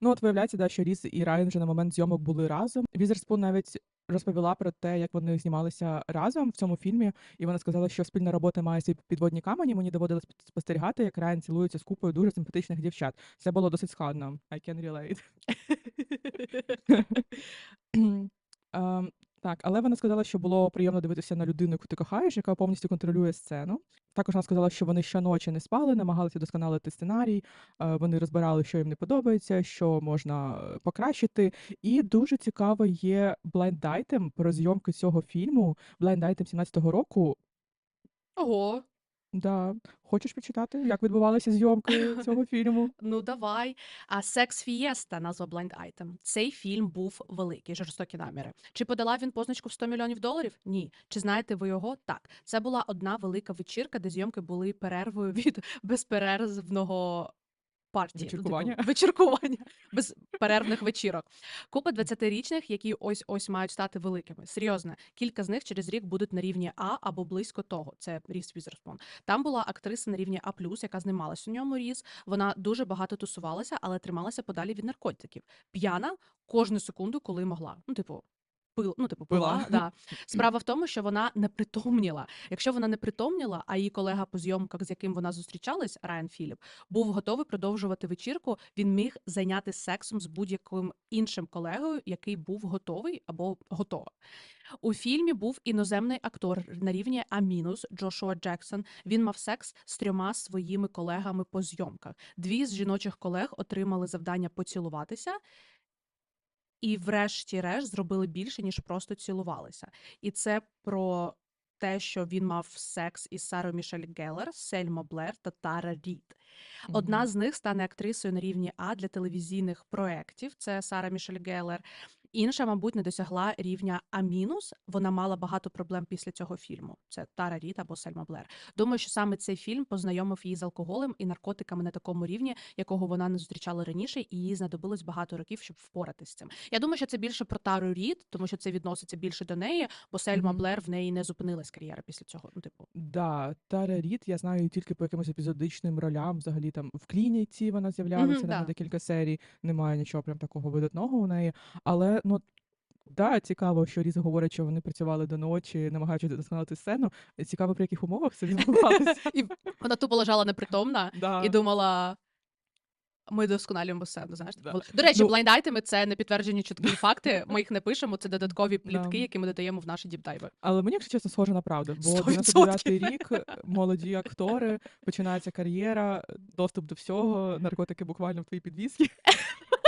Ну, от виявляється, да, що Різ і Райан вже на момент зйомок були разом. Візерспун навіть розповіла про те, як вони знімалися разом в цьому фільмі, і вона сказала, що спільна робота має свої підводні камені. Мені доводилось спос- спостерігати, як Райан цілується з купою дуже симпатичних дівчат. Це було досить складно. I can relate. Так, але вона сказала, що було приємно дивитися на людину, яку ти кохаєш, яка повністю контролює сцену. Також вона сказала, що вони щоночі не спали, намагалися досконалити сценарій, е, вони розбирали, що їм не подобається, що можна е, покращити. І дуже цікаво є блайнд-айтем про зйомки цього фільму. Блайнд-айтем 17-го року. Ого, Да. Хочеш почитати, як відбувалися зйомки цього фільму? ну давай. А Секс Фієста назва Blind Item. Цей фільм був великий, жорстокі наміри. Чи подала він позначку в 100 мільйонів доларів? Ні. Чи знаєте ви його? Так. Це була одна велика вечірка, де зйомки були перервою від безперервного партії. ну, типу, Вечіркування? вечіркування. Безперервних вечірок. Купа 20-річних, які ось ось мають стати великими. Серйозно, кілька з них через рік будуть на рівні А або близько того. Це Ріс Візерспун. Там була актриса на рівні А+, яка знімалась у ньому Різ. Вона дуже багато тусувалася, але трималася подалі від наркотиків. П'яна кожну секунду, коли могла. Ну, типу. Пил, ну, типу, пила. Пила. Да. Справа в тому, що вона не притомніла. Якщо вона не притомніла, а її колега по зйомках, з яким вона зустрічалась, Райан Філіп, був готовий продовжувати вечірку, він міг зайняти сексом з будь-яким іншим колегою, який був готовий або готова. У фільмі був іноземний актор на рівні А- Джошуа Джексон. Він мав секс з трьома своїми колегами по зйомках. Дві з жіночих колег отримали завдання поцілуватися. І, врешті-решт, зробили більше, ніж просто цілувалися. І це про те, що він мав секс із Сарою Мішель Геллер, Сельма Блер та Тара Рід. Одна з них стане актрисою на рівні А для телевізійних проєктів. Це Сара Мішель Геллер. Інша, мабуть, не досягла рівня А мінус. Вона мала багато проблем після цього фільму. Це Тара Рід або Сельма Блер. Думаю, що саме цей фільм познайомив її з алкоголем і наркотиками на такому рівні, якого вона не зустрічала раніше, і їй знадобилось багато років, щоб впоратися з цим. Я думаю, що це більше про Тару Рід, тому що це відноситься більше до неї, бо Сельма Мгм. Блер в неї не зупинилась кар'єра після цього. Ну, типу, Да, Тара Рід я знаю тільки по якимось епізодичним ролям. Взагалі там в клініці вона з'являлася Мгм, на да. декілька серій. Немає нічого прям такого видатного у неї. Але ну да, цікаво, що Різ говорить, що вони працювали до ночі, намагаючись досконалити сцену. Цікаво, при яких умовах це відбувалося. і вона тупо лежала непритомна Да. і думала. Ми досконалюємо сцену. Знаєш, Да. До речі, Ну- блайндайтеми це не підтверджені чіткі факти. Ми їх не пишемо. Це додаткові плітки, Да. які ми додаємо в наші діпдайви. Але мені, якщо чесно, схоже на правду. Бо 100%. 99-й рік, молоді актори, починається кар'єра, доступ до всього, наркотики буквально в твоїй підвісці.